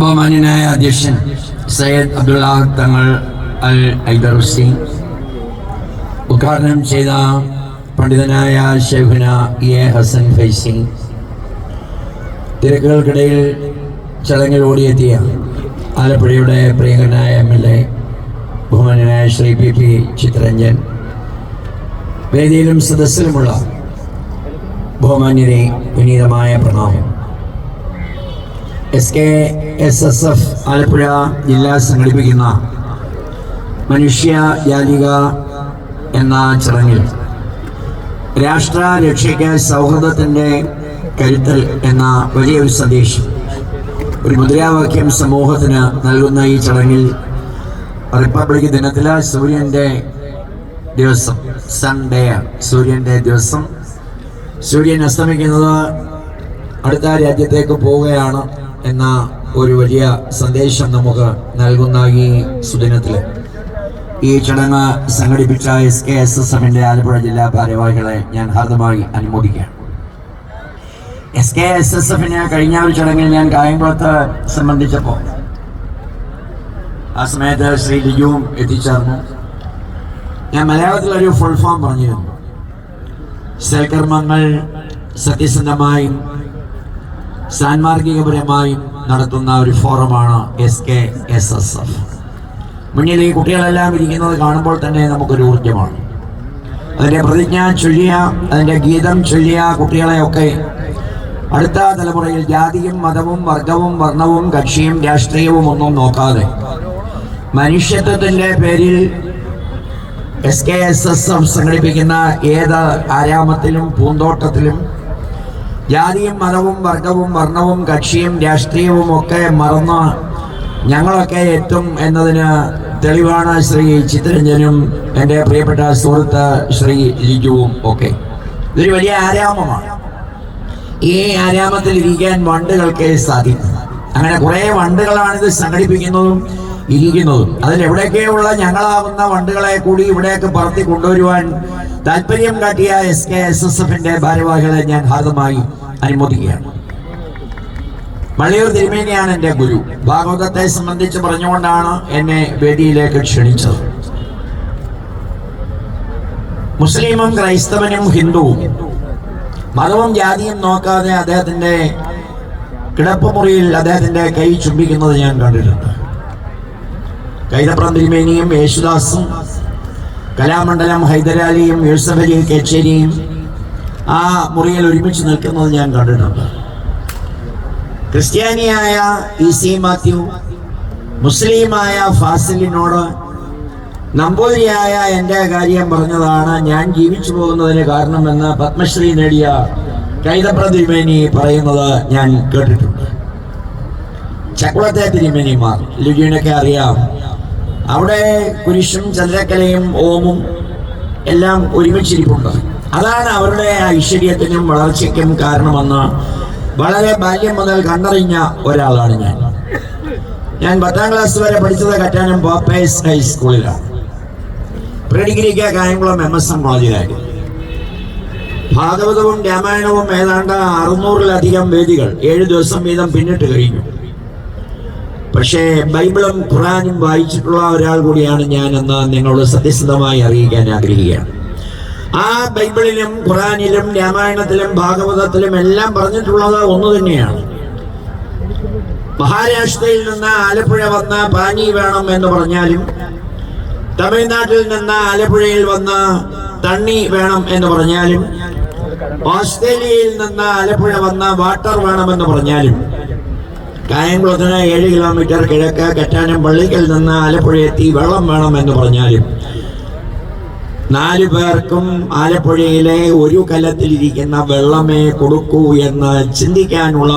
ബഹുമാന്യനായ അധ്യക്ഷൻ സയ്യദ് അബ്ദുള്ള തങ്ങൾ അൽ ഐദറുസി ഉദ്ഘാടനം ചെയ്ത പണ്ഡിതനായ ഷെഹുന എ ഹസൻ ഫൈസി. തിരക്കുകൾക്കിടയിൽ ചടങ്ങിൽ ഓടിയെത്തിയ ആലപ്പുഴയുടെ പ്രിയങ്കരനായ എം എൽ എ ബഹുമാന്യനായ ശ്രീ പി പി ചിത്രരഞ്ജൻ. വേദിയിലും സദസ്സിലുമുള്ള ബഹുമാന്യരെ വിനീതമായ പ്രണാമം. S K S S F Alappuzha ജില്ല സംഘടിപ്പിക്കുന്ന മനുഷ്യ ജാതിക എന്ന ചടങ്ങിൽ രാഷ്ട്ര രക്ഷയ്ക്ക് സൗഹൃദത്തിന്റെ കരുത്തൽ എന്ന വലിയൊരു സന്ദേശം ഒരു മുദ്രാവാക്യം സമൂഹത്തിന് നൽകുന്ന ഈ ചടങ്ങിൽ റിപ്പബ്ലിക് ദിനത്തിലെ സൂര്യന്റെ ദിവസം സൺഡേ സൂര്യന്റെ ദിവസം സൂര്യൻ അസ്തമിക്കുന്നത് അടുത്ത രാജ്യത്തേക്ക് പോവുകയാണ് എന്ന ഒരു വലിയ സന്ദേശം നമുക്ക് നൽകുന്ന ഈ സുദിനത്തിൽ ഈ ചടങ്ങ് സംഘടിപ്പിച്ച എസ് കെ എസ് എസ് എമ്മിന്റെ ആലപ്പുഴ ജില്ലാ ഭാരവാഹികളെ ഞാൻ ഹാർദമായി അനുമോദിക്കുകയാണ്. എസ് കെ എസ് എസ് എഫിന് കഴിഞ്ഞ ഒരു ചടങ്ങിൽ ഞാൻ കായംകുളത്ത് സംബന്ധിച്ചപ്പോൾ ആ സമയത്ത് ശ്രീ ലിജുവും എത്തിച്ചേർന്നു. ഞാൻ മലയാളത്തിൽ ഒരു ഫുൾ ഫോം പറഞ്ഞിരുന്നു. സൽക്കർമ്മങ്ങൾ സത്യസന്ധമായും സാൻമാർഗികപരമായും നടത്തുന്ന ഒരു ഫോറമാണ് S K S S F മുന്നിൽ ഈ കുട്ടികളെല്ലാം ഇരിക്കുന്നത് കാണുമ്പോൾ തന്നെ നമുക്കൊരു ഊർജമാണ്. അതിന്റെ പ്രതിജ്ഞ ചൊല്ലിയ അതിന്റെ ഗീതം ചൊല്ലിയ കുട്ടികളെയൊക്കെ അടുത്ത തലമുറയിൽ ജാതിയും മതവും വർഗവും വർണവും കക്ഷിയും രാഷ്ട്രീയവും ഒന്നും നോക്കാതെ മനുഷ്യത്വത്തിന്റെ പേരിൽ S K S S M സംഘടിപ്പിക്കുന്ന ഏത് ആരാമത്തിലും പൂന്തോട്ടത്തിലും ജാതിയും മതവും വർഗവും വർണവും കക്ഷിയും രാഷ്ട്രീയവും ഒക്കെ മറന്ന് ഞങ്ങളൊക്കെ എത്തും എന്നതിന് തെളിവാണ് ശ്രീ ചിത്രരഞ്ജനും എന്റെ പ്രിയപ്പെട്ട സുഹൃത്ത് ശ്രീ ലിജുവും ഒക്കെ. ഇതൊരു വലിയ ആരാമമാണ്. ഈ ആരാമത്തിൽ ഇരിക്കാൻ വണ്ടുകൾക്ക് സാധിക്കും. അങ്ങനെ കുറേ വണ്ടുകളാണിത് സംഘടിപ്പിക്കുന്നതും ഇരിക്കുന്നതും. അതിലെവിടെയൊക്കെയുള്ള ഞങ്ങളാവുന്ന വണ്ടുകളെ കൂടി ഇവിടേക്ക് പറത്തി കൊണ്ടുവരുവാൻ താല്പര്യം കാട്ടിയ എസ് കെ എസ് എസ് എഫിന്റെ ഭാരവാഹികളെ ഞാൻ ഹാർദമായി അനുമോദിക്കുകയാണ്. വള്ളിയൂർ തിരുമേനിയാണ് എന്റെ ഗുരു. ഭാഗവതത്തെ സംബന്ധിച്ച് പറഞ്ഞുകൊണ്ടാണ് എന്നെ വേദിയിലേക്ക് ക്ഷണിച്ചത്. മുസ്ലിമും ക്രൈസ്തവനും ഹിന്ദുവും മതവും ജാതിയും നോക്കാതെ അദ്ദേഹത്തിന്റെ കിടപ്പുമുറിയിൽ അദ്ദേഹത്തിന്റെ കൈ ചുംബിക്കുന്നത് ഞാൻ കണ്ടിട്ടുണ്ട്. കൈതപ്രം തിരുമേനിയും യേശുദാസും കലാമണ്ഡലം ഹൈദരാലിയും യൂസഫ് അലി കേച്ചേരിയും ആ മുറിയിൽ ഒരുമിച്ച് നിൽക്കുന്നത് ഞാൻ കണ്ടിട്ടുണ്ട്. ക്രിസ്ത്യാനിയായ ഇ സി മാത്യു മുസ്ലിമായ ഫാസിലിനോട് നമ്പൂതിരിയായ എന്റെ കാര്യം പറഞ്ഞതാണ് ഞാൻ ജീവിച്ചു പോകുന്നതിന് കാരണമെന്ന് പത്മശ്രീ നേടിയ കൈതപ്ര തിരുമേനി പറയുന്നത് ഞാൻ കേട്ടിട്ടുണ്ട്. ചക്കുളത്തെ തിരുമേനിമാർ ലുജീനൊക്കെ അറിയാം അവിടെ കുരിശും ചന്ദ്രക്കലയും ഓമും എല്ലാം ഒരുമിച്ചിരിപ്പുണ്ട്. അതാണ് അവരുടെ ഐശ്വര്യത്തിനും വളർച്ചയ്ക്കും കാരണമെന്ന് വളരെ ബാല്യം മുതൽ കണ്ടറിഞ്ഞ ഒരാളാണ് ഞാൻ. ഞാൻ പത്താം ക്ലാസ് വരെ പഠിച്ചത് കറ്റാനം പോപ്പേസ് ഹൈസ്കൂളിലാണ് പ്രീ ഡിഗ്രിക്ക് കായംകുളം എം എസ് എം കോളേജിലായി ഭാഗവതവും രാമായണവും ഏതാണ്ട് അറുന്നൂറിലധികം വേദികൾ ഏഴ് ദിവസം വീതം പിന്നിട്ട് കഴിഞ്ഞു. പക്ഷേ ബൈബിളും ഖുറാനും വായിച്ചിട്ടുള്ള ഒരാൾ കൂടിയാണ് ഞാൻ എന്ന് നിങ്ങളോട് സത്യസന്ധമായി അറിയിക്കാൻ ആഗ്രഹിക്കുകയാണ്. ആ ബൈബിളിലും ഖുറാനിലും രാമായണത്തിലും ഭാഗവതത്തിലും എല്ലാം പറഞ്ഞിട്ടുള്ളത് ഒന്നു തന്നെയാണ്. മഹാരാഷ്ട്രയിൽ നിന്ന് ആലപ്പുഴ വന്ന പാനി വേണം എന്ന് പറഞ്ഞാലും തമിഴ്നാട്ടിൽ നിന്ന് ആലപ്പുഴയിൽ വന്ന തണ്ണി വേണം എന്ന് പറഞ്ഞാലും ഓസ്ട്രേലിയയിൽ നിന്ന് ആലപ്പുഴ വന്ന വാട്ടർ എന്ന് പറഞ്ഞാലും കായംകുളത്തിന് ഏഴ് കിലോമീറ്റർ കിഴക്ക് കറ്റാനം പള്ളിക്കൽ നിന്ന് ആലപ്പുഴ എത്തി വെള്ളം വേണമെന്ന് പറഞ്ഞാലും. നാലു പേർക്കും ആലപ്പുഴയിലെ ഒരു കലത്തിലിരിക്കുന്ന വെള്ളമേ കൊടുക്കൂ എന്ന് ചിന്തിക്കാനുള്ള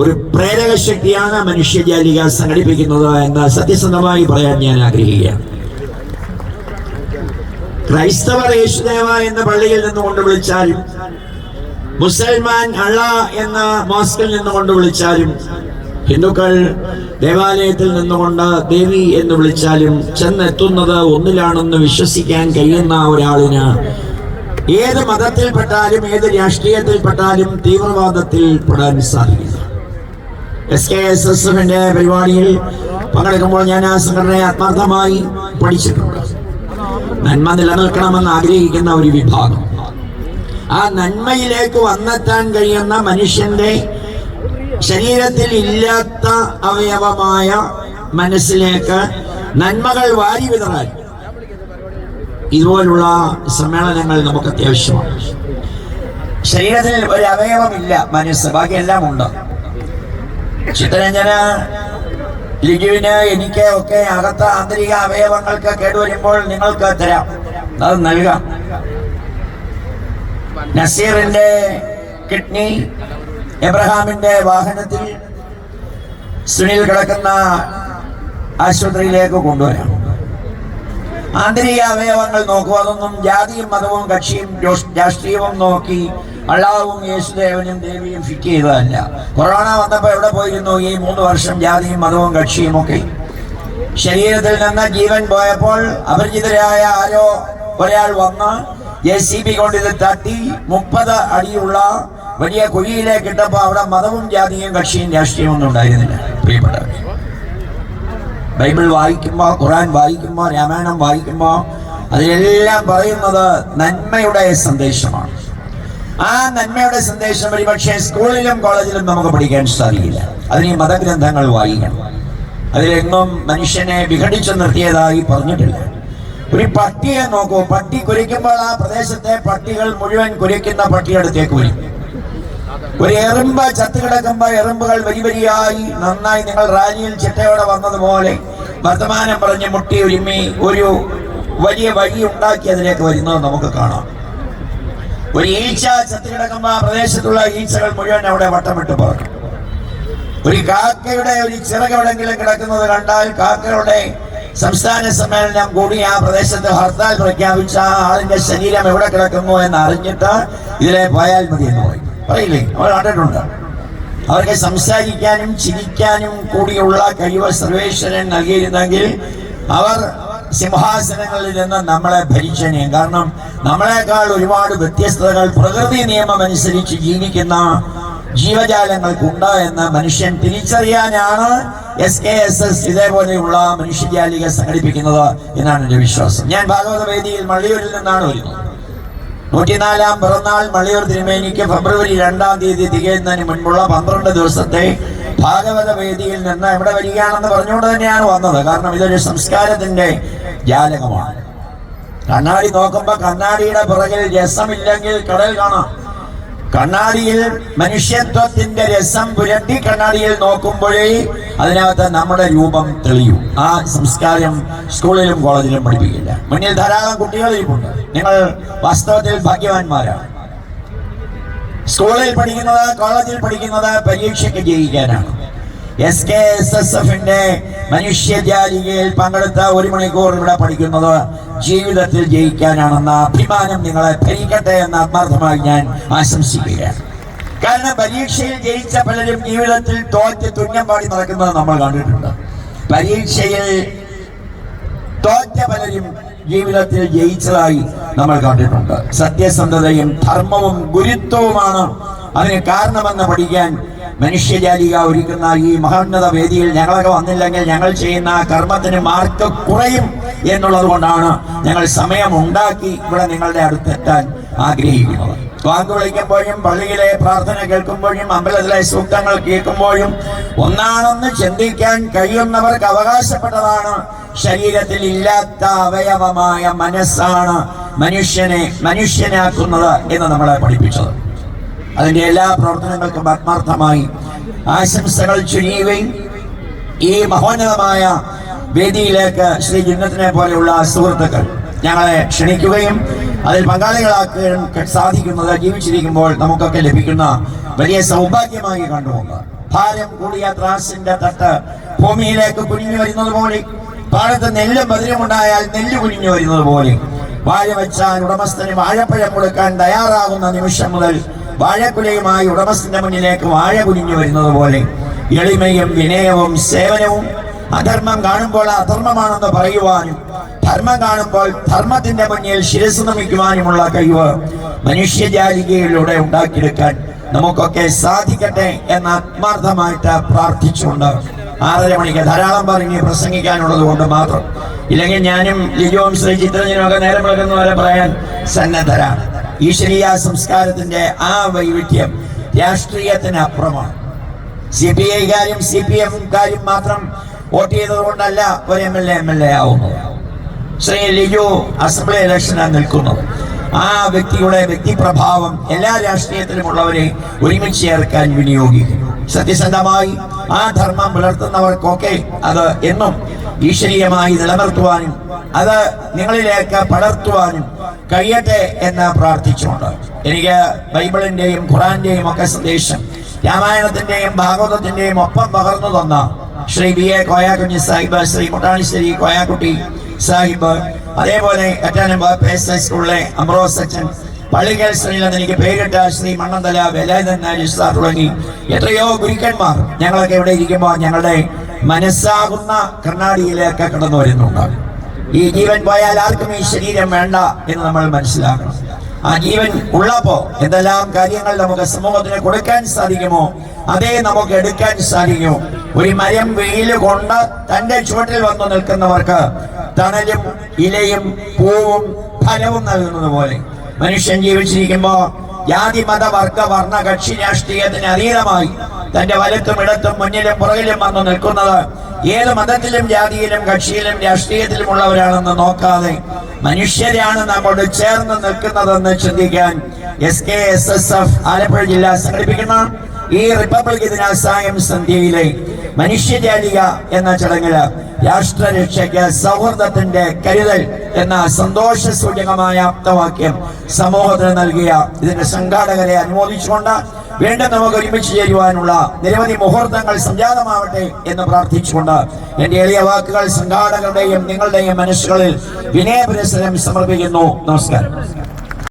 ഒരു പ്രേരക ശക്തിയാണ് മനുഷ്യജാലിക സംഘടിപ്പിക്കുന്നത് എന്ന് സത്യസന്ധമായി പറയാൻ ഞാൻ ആഗ്രഹിക്കുകയാണ്. ക്രൈസ്തവർ യേശുദേവ എന്ന പള്ളിയിൽ നിന്നുകൊണ്ട് വിളിച്ചാലും മുസൽമാൻ അള്ള എന്ന മോസ്കിൽ നിന്നുകൊണ്ട് വിളിച്ചാലും ഹിന്ദുക്കൾ ദേവാലയത്തിൽ നിന്നുകൊണ്ട് ദേവി എന്ന് വിളിച്ചാലും ചെന്നെത്തുന്നത് ഒന്നിലാണെന്ന് വിശ്വസിക്കാൻ കഴിയുന്ന ഒരാളിന് ഏത് മതത്തിൽപ്പെട്ടാലും ഏത് രാഷ്ട്രീയത്തിൽപ്പെട്ടാലും തീവ്രവാദത്തിൽ പെടാൻ സാധിക്കില്ല. എസ് കെ എസ് എസ് എഫിന്റെ പരിപാടിയിൽ പങ്കെടുക്കുമ്പോൾ ഞാൻ ആ സംഘടനയെ ആത്മാർത്ഥമായി പഠിച്ചിട്ടുണ്ട്. നന്മ നിലനിൽക്കണമെന്ന് ആഗ്രഹിക്കുന്ന ഒരു വിഭാഗം. ആ നന്മയിലേക്ക് വന്നെത്താൻ കഴിയുന്ന മനുഷ്യന്റെ ശരീരത്തിൽ ഇല്ലാത്ത അവയവമായ മനസ്സിലേക്ക് നന്മകൾ വാരി വിതറാൻ ഇതുപോലുള്ള സമ്മേളനങ്ങൾ നമുക്ക് അത്യാവശ്യമാണ്. ശരീരത്തിൽ ഒരു അവയവമില്ല മനസ്സ് ബാക്കിയെല്ലാം ഉണ്ട്. ചിത്രരഞ്ജന ലിജുവിന് എനിക്ക് ഒക്കെ അകത്ത ആന്തരിക അവയവങ്ങൾക്ക് കേടുവരുമ്പോൾ നിങ്ങൾക്ക് തരാം. അത് നൽകാം. നസീറിന്റെ കിഡ്നി എബ്രഹാമിന്റെ വാഹനത്തിൽ സുനിൽ കിടക്കുന്ന ആശുപത്രിയിലേക്ക് കൊണ്ടുവരാം. ആന്തരിക അവയവങ്ങൾ നോക്കുക അതൊന്നും ജാതിയും മതവും കക്ഷിയും രാഷ്- രാഷ്ട്രീയവും നോക്കി അള്ളാഹുവും യേശുദേവനും ദേവിയും ഫിറ്റ് ചെയ്തതല്ല. കൊറോണ വന്നപ്പോൾ എവിടെ പോയിരുന്നു? ഈ മൂന്ന് വർഷം ജാതിയും മതവും കക്ഷിയും ഒക്കെ. ശരീരത്തിൽ നിന്ന് ജീവൻ പോയപ്പോൾ അപരിചിതരായ ആരോ ഒരാൾ വന്ന് ജെ സി ബി കൊണ്ട് ഇത് തട്ടി മുപ്പത് അടിയുള്ള വലിയ കുഴിയിലേക്ക് ഇട്ടപ്പോൾ അവിടെ മതവും ജാതിയും കക്ഷിയും രാഷ്ട്രീയവും ഒന്നും ഉണ്ടായിരുന്നില്ല. പ്രിയപ്പെട്ടവർ ബൈബിൾ വായിക്കുമ്പോൾ ഖുറാൻ വായിക്കുമ്പോൾ രാമായണം വായിക്കുമ്പോൾ അതിലെല്ലാം പറയുന്നത് നന്മയുടെ സന്ദേശമാണ്. ആ നന്മയുടെ സന്ദേശം ഒരുപക്ഷെ സ്കൂളിലും കോളേജിലും നമുക്ക് പഠിക്കാൻ സാധിക്കില്ല. അതിന് മതഗ്രന്ഥങ്ങൾ വായിക്കണം. അതിലെങ്ങും മനുഷ്യനെ വിഘടിച്ചു നിർത്തിയതായി പറഞ്ഞിട്ടില്ല. ഒരു പട്ടിയെ നോക്കൂ. പട്ടി കുരയ്ക്കുമ്പോൾ ആ പ്രദേശത്തെ പട്ടികൾ മുഴുവൻ കുരയ്ക്കുന്ന പട്ടിയടുത്തേക്ക് വരും. ഒരു എറുമ്പ് ചത്തു കിടക്കുമ്പോ എറുമ്പുകൾ വരി വരിയായി നന്നായി നിങ്ങൾ റാലിയിൽ ചിട്ടയോടെ വന്നതുപോലെ വർത്തമാനം പറഞ്ഞ് മുട്ടി ഒരുമി ഒരു വലിയ വഴി ഉണ്ടാക്കി അതിലേക്ക് വരുന്നത് നമുക്ക് കാണാം. ഒരു ഈച്ച ചത്തു കിടക്കുമ്പോ ആ പ്രദേശത്തുള്ള ഈച്ചകൾ മുഴുവൻ അവിടെ വട്ടമിട്ട് പറക്കും. ഒരു കാക്കയുടെ ഒരു ചിറകെവിടെങ്കിലും കിടക്കുന്നത് കണ്ടാൽ കാക്കയുടെ സംസ്ഥാന സമ്മേളനം കൂടി ആ പ്രദേശത്ത് ഹർത്താൽ പ്രഖ്യാപിച്ച ആളിന്റെ ശരീരം എവിടെ കിടക്കുന്നു എന്ന് അറിഞ്ഞിട്ട് ഇതിലെ പോയാൽ മതി എന്ന് പറയും പറയില്ലേ? അവർ കണ്ടിട്ടുണ്ട് അവർക്ക് സംസാരിക്കാനും ചിരിക്കാനും കൂടിയുള്ള കഴിവ് സർവേശ്വരൻ നൽകിയിരുന്നെങ്കിൽ അവർ സിംഹാസനങ്ങളിൽ നിന്ന് നമ്മളെ ഭരിച്ചനെ. കാരണം നമ്മളെക്കാൾ ഒരുപാട് വ്യത്യസ്തതകൾ പ്രകൃതി നിയമം അനുസരിച്ച് ജീവിക്കുന്ന ജീവജാലങ്ങൾക്കുണ്ട് എന്ന് മനുഷ്യൻ തിരിച്ചറിയാനാണ് എസ് കെ എസ് എസ് ഇതേപോലെയുള്ള മനുഷ്യജാലിക സംഘടിപ്പിക്കുന്നത് എന്നാണ് എന്റെ വിശ്വാസം. ഞാൻ ഭാഗവത വേദിയിൽ മള്ളിയൂരിൽ നിന്നാണ് വരുന്നത്. നൂറ്റിനാലാം പിറന്നാൾ മള്ളിയൂർ തിരുമേനിക്ക് ഫെബ്രുവരി രണ്ടാം തീയതി തികയുന്നതിന് മുൻപുള്ള പന്ത്രണ്ട് ദിവസത്തെ ഭാഗവത വേദിയിൽ നിന്ന് ഇവിടെ വരികയാണെന്ന് പറഞ്ഞുകൊണ്ട് തന്നെയാണ് വന്നത്. കാരണം ഇതൊരു സംസ്കാരത്തിന്റെ ജാലകമാണ്. കണ്ണാടി നോക്കുമ്പോ കണ്ണാടിയുടെ പിറകിൽ രസമില്ലെങ്കിൽ കടൽ കാണാം. കണ്ണാടിയിൽ മനുഷ്യത്വത്തിന്റെ രസം പുരട്ടി കണ്ണാടിയിൽ നോക്കുമ്പോഴേ അതിനകത്ത് നമ്മുടെ രൂപം തെളിയും. ആ സംസ്കാരം സ്കൂളിലും കോളേജിലും പഠിപ്പിക്കില്ല. മുന്നിൽ ധാരാളം കുട്ടികൾ ഇരിപ്പുണ്ട്. നിങ്ങൾ വാസ്തവത്തിൽ ഭാഗ്യവാന്മാരാണ്. സ്കൂളിൽ പഠിക്കുന്നത് കോളേജിൽ പഠിക്കുന്നത് പരീക്ഷയ്ക്ക് ജയിക്കാനാണ്. എസ് കെ എസ് എസ് എഫിന്റെ മനുഷ്യജാലികയിൽ പങ്കെടുത്ത ഒരു മണിക്കൂർ ഇവിടെ പഠിക്കുന്നത് ജീവിതത്തിൽ ജയിക്കാനാണെന്ന അഭിമാനം നിങ്ങളെ ഭരിക്കട്ടെ എന്ന ആത്മാർത്ഥമായി ഞാൻ ആശംസിക്കുകയാണ്. കാരണം പരീക്ഷയിൽ ജയിച്ച പലരും ജീവിതത്തിൽ തോറ്റ് തുന്നം പാടി നടക്കുന്നത് നമ്മൾ കണ്ടിട്ടുണ്ട്. പരീക്ഷയിൽ തോറ്റ പലരും ജീവിതത്തിൽ ജയിച്ചതായി നമ്മൾ കണ്ടിട്ടുണ്ട്. സത്യസന്ധതയും ധർമ്മവും ഗുരുത്വവുമാണ്. അതിന് കാരണമെന്ന് പഠിക്കാൻ മനുഷ്യജാലിക ഒരുക്കുന്ന ഈ മഹോന്നത വേദിയിൽ ഞങ്ങളൊക്കെ വന്നില്ലെങ്കിൽ ഞങ്ങൾ ചെയ്യുന്ന കർമ്മത്തിന് മാർക്ക് കുറയും എന്നുള്ളത് കൊണ്ടാണ് ഞങ്ങൾ സമയം ഉണ്ടാക്കി ഇവിടെ നിങ്ങളുടെ അടുത്തെത്താൻ ആഗ്രഹിക്കുന്നത്. വാങ്ക് വിളിക്കുമ്പോഴും പള്ളിയിലെ പ്രാർത്ഥന കേൾക്കുമ്പോഴും അമ്പലത്തിലെ സൂക്തങ്ങൾ കേൾക്കുമ്പോഴും ഒന്നാണെന്ന് ചിന്തിക്കാൻ കഴിയുന്നവർക്ക് അവകാശപ്പെട്ടതാണ് ശരീരത്തിൽ ഇല്ലാത്ത അവയവമായ മനസ്സാണ് മനുഷ്യനെ മനുഷ്യനാക്കുന്നത് എന്ന് നമ്മളെ പഠിപ്പിച്ചത്. അതിന്റെ എല്ലാ പ്രവർത്തനങ്ങൾക്കും ആത്മാർത്ഥമായി ആശംസകൾ ചുരിയുകയും ഈ മഹോന്നതമായ വേദിയിലേക്ക് ശ്രീ ജിന്നത്തിനെ പോലെയുള്ള സുഹൃത്തുക്കൾ ഞങ്ങളെ ക്ഷണിക്കുകയും അതിൽ പങ്കാളികളാക്കാൻ സാധിക്കുന്നത് ജീവിച്ചിരിക്കുമ്പോൾ നമുക്കൊക്കെ ലഭിക്കുന്ന വലിയ സൗഭാഗ്യമായി കണ്ടുപോകുന്നത്. ഭാരം കൂടിയ ത്രാസിന്റെ തട്ട് ഭൂമിയിലേക്ക് കുനിഞ്ഞു വരുന്നത് പോലെ പാടത്ത് നെല്ല് മധുരമുണ്ടായാൽ നെല്ല് കുഞ്ഞു വരുന്നത് പോലെ. വാഴ വെച്ചാൽ ഉടമസ്ഥന് വാഴപ്പഴം കൊടുക്കാൻ തയ്യാറാകുന്ന നിമിഷം മുതൽ വാഴക്കുലയുമായി ഉടമസ്ഥന്റെ മുന്നിലേക്ക് വാഴ കുനിഞ്ഞു വരുന്നത് പോലെ. എളിമയും വിനയവും സേവനവും അധർമ്മം കാണുമ്പോൾ അധർമ്മമാണെന്ന് പറയുവാനും ധർമ്മം കാണുമ്പോൾ ധർമ്മത്തിന്റെ മുന്നിൽ ശിരസ് നമിക്കുവാനുമുള്ള കഴിവ് മനുഷ്യജാലികയിലൂടെ ഉണ്ടാക്കിയെടുക്കാൻ നമുക്കൊക്കെ സാധിക്കട്ടെ എന്ന് ആത്മാർത്ഥമായിട്ട് പ്രാർത്ഥിച്ചുകൊണ്ട് ആറര മണിക്ക് ധാരാളം പറഞ്ഞ് പ്രസംഗിക്കാനുള്ളത് കൊണ്ട് മാത്രം. ഇല്ലെങ്കിൽ ഞാനും ലിജോം ശ്രീ ചിത്രജനും ഒക്കെ നേരം വിളക്കുന്നവരെ പറയാൻ സന്നദ്ധരാണ്. ഈശ്വരീയ സംസ്കാരത്തിന്റെ ആ വൈവിധ്യം രാഷ്ട്രീയത്തിന് അപ്പുറമാണ് സി പി ഐക്കാരും സി പി എംകാരും മാത്രം വോട്ട് ചെയ്തത് കൊണ്ടല്ല ഒരു M L A M L A ആവുന്നത്. ശ്രീ ലിജു അസംബ്ലി ഇലക്ഷനാണ് നിൽക്കുന്നത്. ആ വ്യക്തിയുടെ വ്യക്തിപ്രഭാവം എല്ലാ രാഷ്ട്രീയത്തിലുമുള്ളവരെ ഒരുമിച്ച് ചേർക്കാൻ വിനിയോഗിക്കും സത്യസന്ധമായി ആ ധർമ്മം പുലർത്തുന്നവർക്കൊക്കെ അത് എന്നും ഈശ്വരീയമായി നിലനിർത്തുവാനും അത് നിങ്ങളിലേക്ക് പടർത്തുവാനും കഴിയട്ടെ എന്ന് പ്രാർത്ഥിച്ചുകൊണ്ട് എനിക്ക് ബൈബിളിന്റെയും ഖുറാന്റെയും ഒക്കെ സന്ദേശം രാമായണത്തിന്റെയും ഭാഗവതത്തിന്റെയും ഒപ്പം പകർന്നു തന്ന ശ്രീ ബി എ കോയാക്കുഞ്ഞി സാഹിബ് ശ്രീ മുട്ടാണിശ്ശേരി കോയാക്കുട്ടി സാഹിബ് അതേപോലെ എസ് സ്കൂളിലെ അമ്രോസ് സെക്ഷൻ പള്ളിക്കൽ ശ്രീയിൽ എനിക്ക് പേരിട്ട ശ്രീ മണ്ണന്തല വേലായുധൻ നാരിഷ് സാർ തുടങ്ങി. എത്രയോ ഗുരുക്കന്മാർ ഞങ്ങളൊക്കെ ഇവിടെ ഇരിക്കുമ്പോൾ ഞങ്ങളുടെ മനസ്സാകുന്ന കർണാടിയിലേക്ക് കടന്നു വരുന്നുണ്ട് ഈ ജീവൻ പോയാൽ ആർക്കും ഈ ശരീരം വേണ്ട എന്ന് നമ്മൾ മനസ്സിലാക്കണം. ആ ജീവൻ ഉള്ളപ്പോ എന്തെല്ലാം കാര്യങ്ങൾ നമുക്ക് സമൂഹത്തിന് കൊടുക്കാൻ സാധിക്കുമോ അതേ നമുക്ക് എടുക്കാൻ സാധിക്കുമോ ഒരു മരം വെയിൽ കൊണ്ട് തന്റെ ചുവട്ടിൽ വന്നു നിൽക്കുന്നവർക്ക് തണലും ഇലയും പൂവും ഫലവും നൽകുന്നത് പോലെ. മനുഷ്യൻ ജീവിച്ചിരിക്കുമ്പോ ജാതി മത വർഗ വർണ കക്ഷി രാഷ്ട്രീയത്തിന് അതീതമായി തന്റെ വലത്തും ഇടത്തും മുന്നിലും പുറകിലും വന്നു നിൽക്കുന്നത് ഏത് മതത്തിലും ജാതിയിലും കക്ഷിയിലും രാഷ്ട്രീയത്തിലുമുള്ളവരാണെന്ന് നോക്കാതെ മനുഷ്യരാണ് നമ്മോട് ചേർന്ന് നിൽക്കുന്നതെന്ന് ചിന്തിക്കാൻ S K S S F Alappuzha ജില്ല സംഘടിപ്പിക്കുന്ന ഈ റിപ്പബ്ലിക് ദിനാസായം സന്ധ്യയിലെ മനുഷ്യജാലിക എന്ന ചടങ്ങിൽ രാഷ്ട്രരക്ഷയ്ക്ക് സൗഹൃദത്തിന്റെ കരുതൽ എന്ന സന്തോഷ സൂചകമായ ആപ്തവാക്യം സമൂഹത്തിന് നൽകിയ ഇതിന്റെ സംഘാടകരെ അനുമോദിച്ചുകൊണ്ട് വീണ്ടും നമുക്ക് ഒരുമിച്ച് ചേരുവാനുള്ള നിരവധി മുഹൂർത്തങ്ങൾ സംജാതമാവട്ടെ എന്ന് പ്രാർത്ഥിച്ചുകൊണ്ട് എന്റെ എളിയ വാക്കുകൾ സംഘാടകരുടെയും നിങ്ങളുടെയും മനസ്സുകളിൽ വിനയപുരസരം സമർപ്പിക്കുന്നു. നമസ്കാരം.